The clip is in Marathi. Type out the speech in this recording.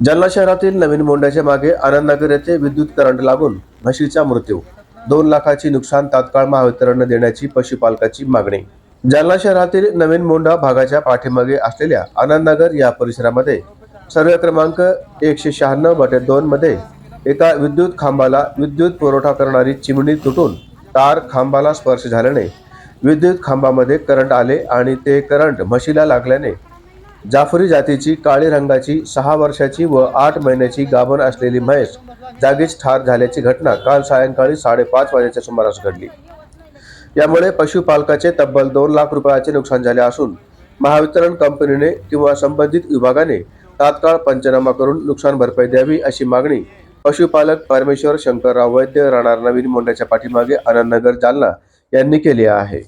जालना शहरातील नवीन मोंड्याच्या मागे आनंदनगर येथे विद्युत करंट लागून म्हशीचा मृत्यू. दोन लाखाची नुकसान तात्काळ महावितरण देण्याची पशुपालकाची मागणी. जालना शहरातील नवीन मोंढा भागाच्या पाठीमागे असलेल्या आनंदनगर या परिसरामध्ये सर्व क्रमांक एकशे शहाण्णव बटे दोन मध्ये एका विद्युत खांबाला विद्युत पुरवठा करणारी चिमणी तुटून तार खांबाला स्पर्श झाल्याने विद्युत खांबामध्ये करंट आले आणि ते करंट म्हशीला लागल्याने जाफरी जातीची काळी रंगाची सहा वर्षाची व आठ महिन्याची गाभण असलेली म्हैस जागीच ठार झाल्याची घटना काल सायंकाळी साडेपाच वाजेच्या सुमारास घडली. यामुळे पशुपालकाचे तब्बल दोन लाख रुपयाचे नुकसान झाले असून महावितरण कंपनीने किंवा संबंधित विभागाने तात्काळ पंचनामा करून नुकसान भरपाई द्यावी अशी मागणी पशुपालक परमेश्वर शंकरराव वैद्य राहणार नवीन मोंड्याच्या पाठीमागे आनंदनगर जालना यांनी केली आहे.